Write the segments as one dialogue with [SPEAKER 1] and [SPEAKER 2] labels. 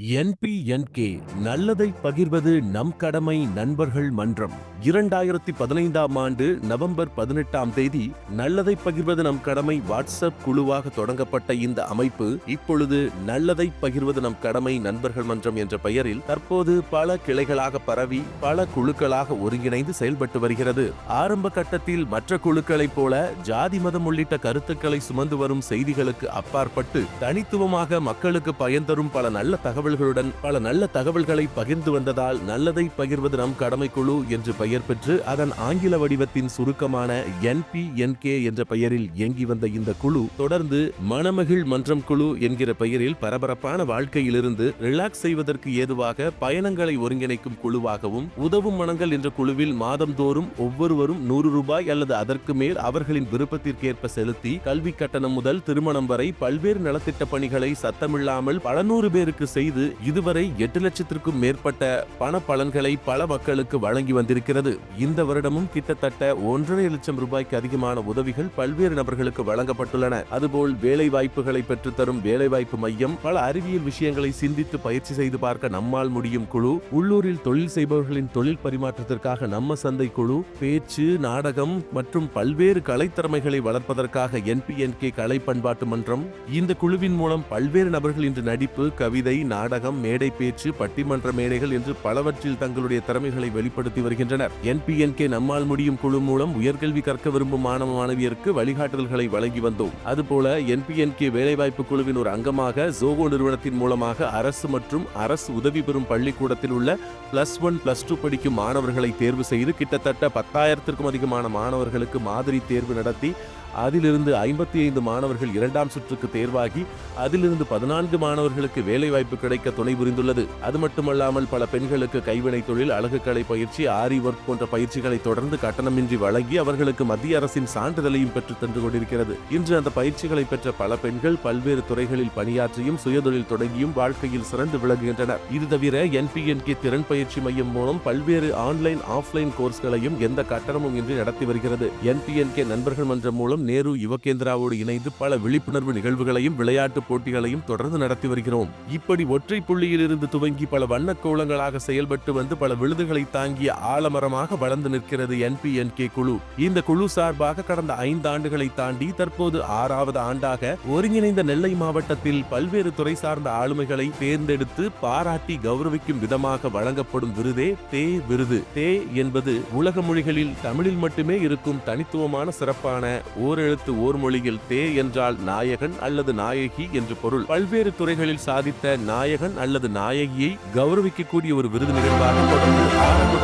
[SPEAKER 1] என்பிஎன்கே நல்லதை பகிர்வது நம் கடமை நண்பர்கள் மன்றம். இரண்டாயிரத்தி பதினைந்தாம் ஆண்டு நவம்பர் பதினெட்டாம் தேதி நல்லதை பகிர்வது நம் கடமை வாட்ஸ்அப் குழுவாக தொடங்கப்பட்ட இந்த அமைப்பு இப்பொழுது நல்லதை பகிர்வது நம் கடமை நண்பர்கள் மன்றம் என்ற பெயரில் தற்போது பல கிளைகளாக பரவி பல குழுக்களாக ஒருங்கிணைந்து செயல்பட்டு வருகிறது. ஆரம்ப கட்டத்தில் மற்ற குழுக்களைப் போல ஜாதி மதம் உள்ளிட்ட கருத்துக்களை சுமந்து வரும் செய்திகளுக்கு அப்பாற்பட்டு தனித்துவமாக மக்களுக்கு பயன் தரும் பல நல்ல தகவல் தகவல்களுடன் பல நல்ல தகவல்களை பகிர்ந்து வந்ததால் நல்லதை பகிர்வது நம் கடமை குழு என்று பெயர் பெற்று அதன் ஆங்கில வடிவத்தின் சுருக்கமான என்பிஎன்கே என்ற பெயரில் இயங்கி வந்த இந்த குழு தொடர்ந்து மணமகிழ் மன்றம் குழு என்கிற பெயரில் பரபரப்பான வாழ்க்கையிலிருந்து ரிலாக்ஸ் செய்வதற்கு ஏதுவாக பயணங்களை ஒருங்கிணைக்கும் குழுவாகவும் உதவும் மனங்கள் என்ற குழுவில் மாதந்தோறும் ஒவ்வொருவரும் நூறு ரூபாய் அல்லது அதற்கு மேல் அவர்களின் விருப்பத்திற்கேற்ப செலுத்தி கல்வி கட்டணம் முதல் திருமணம் வரை பல்வேறு நலத்திட்ட பணிகளை சத்தமில்லாமல் பல நூறு பேருக்கு செய்து இதுவரை எட்டு லட்சத்திற்கும் மேற்பட்ட பண பலன்களை பல மக்களுக்கு வழங்கி வந்திருக்கிறது. இந்த வருடமும் கிட்டத்தட்ட ஒன்றரை லட்சம் ரூபாய்க்கு அதிகமான உதவிகள் பல்வேறு நபர்களுக்கு வழங்கப்பட்டுள்ளன. அதுபோல் வேலை வாய்ப்புகளை பெற்றுத்தரும் வேலைவாய்ப்பு மையம் பல அறிவியல் விஷயங்களை சிந்தித்து பயிற்சி செய்து பார்க்க நம்மால் முடியும் குழு உள்ளூரில் தொழில் செய்பவர்களின் தொழில் பரிமாற்றத்திற்காக நம்ம சந்தை குழு பேச்சு நாடகம் மற்றும் பல்வேறு கலைத்திறமைகளை வளர்ப்பதற்காக என்பிஎன்கே கலை பண்பாட்டு மன்றம் இந்த குழுவின் மூலம் பல்வேறு நபர்கள் இன்று நடிப்பு கவிதை நாடகம் மேடை பேச்சு பட்டிமன்ற மேடைகள் என்று பலவற்றில் தங்களுடைய திறமைகளை வெளிப்படுத்தி வருகின்றனர். என்பிஎன்கே நம்மால் முடியும் குழு மூலம் உயர்கல்வி கற்க விரும்பும் மாணவ மாணவியருக்கு வழிகாட்டுதல்களை வழங்கி வந்தோம். அதுபோல என்பிஎன்கே வேலைவாய்ப்பு குழுவின் ஒரு அங்கமாக ஜோகோ நிறுவனத்தின் மூலமாக அரசு மற்றும் அரசு உதவி பெறும் பள்ளிக்கூடத்தில் உள்ள பிளஸ் ஒன் பிளஸ் டூ படிக்கும் மாணவர்களை தேர்வு செய்து கிட்டத்தட்ட பத்தாயிரத்திற்கும் அதிகமான மாணவர்களுக்கு மாதிரி தேர்வு நடத்தி அதிலிருந்து ஐம்பத்தி ஐந்து மாணவர்கள் இரண்டாம் சுற்றுக்கு தேர்வாகி அதிலிருந்து பதினான்கு மாணவர்களுக்கு வேலைவாய்ப்பு கிடைக்க துணை புரிந்துள்ளது. அது மட்டுமல்லாமல் பல பெண்களுக்கு கைவினை தொழில் அழகுக்கலை பயிற்சி ஆரி ஒர்க் போன்ற பயிற்சிகளை தொடர்ந்து கட்டணமின்றி வழங்கி அவர்களுக்கு மத்திய அரசின் சான்றிதழையும் பெற்று தந்து கொண்டிருக்கிறது. இன்று அந்த பயிற்சிகளை பெற்ற பல பெண்கள் பல்வேறு துறைகளில் பணியாற்றியும் சுயதொழில் தொடங்கியும் வாழ்க்கையில் சிறந்து விளங்குகின்றனர். இது தவிர என்பிஎன்கே திறன் பயிற்சி மையம் மூலம் பல்வேறு ஆன்லைன் ஆஃப்லைன் கோர்ஸ்களையும் எந்த கட்டணமும் இன்றி நடத்தி வருகிறது. என்பிஎன்கே நண்பர்கள் மன்றம் மூலம் மூலம் நேரு யுவகேந்திராவோடு இணைந்து பல விழிப்புணர்வு நிகழ்வுகளையும் விளையாட்டு போட்டிகளையும் தொடர்ந்து நடத்தி வருகிறோம். இப்படி ஒற்றை புள்ளியிலிருந்து துவங்கி பல வண்ணக் கோலங்களாக செயல்பட்டு வந்து பல விழுதுகளை தாங்கிய ஆலமரமாக வளர்ந்து நிற்கிறது என்பிஎன்கே குழு. இந்த குழு சார்பாக கடந்த ஐந்து ஆண்டுகளை தாண்டி தற்போது ஆறாவது ஆண்டாக ஒருங்கிணைந்த நெல்லை மாவட்டத்தில் பல்வேறு துறை சார்ந்த ஆளுமைகளை தேர்ந்தெடுத்து பாராட்டி கௌரவிக்கும் விதமாக வழங்கப்படும் விருதே தே விருது. தே என்பது உலக மொழிகளில் தமிழில் மட்டுமே இருக்கும் தனித்துவமான சிறப்பான ஓரெழுத்து ஓர் மொழியில் தே என்றால் நாயகன் அல்லது நாயகி என்று பொருள். பல்வேறு துறைகளில் சாதித்த நாயகன் அல்லது நாயகியை கௌரவிக்கக்கூடிய ஒரு விருது நிகழ்வாக தொடர்ந்து ஆரம்ப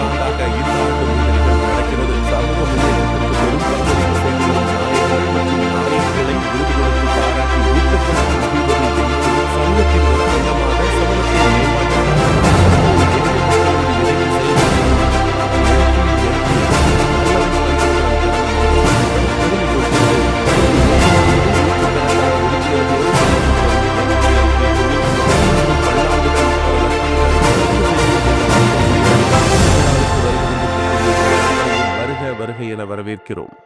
[SPEAKER 1] வரவேற்கிறோம்.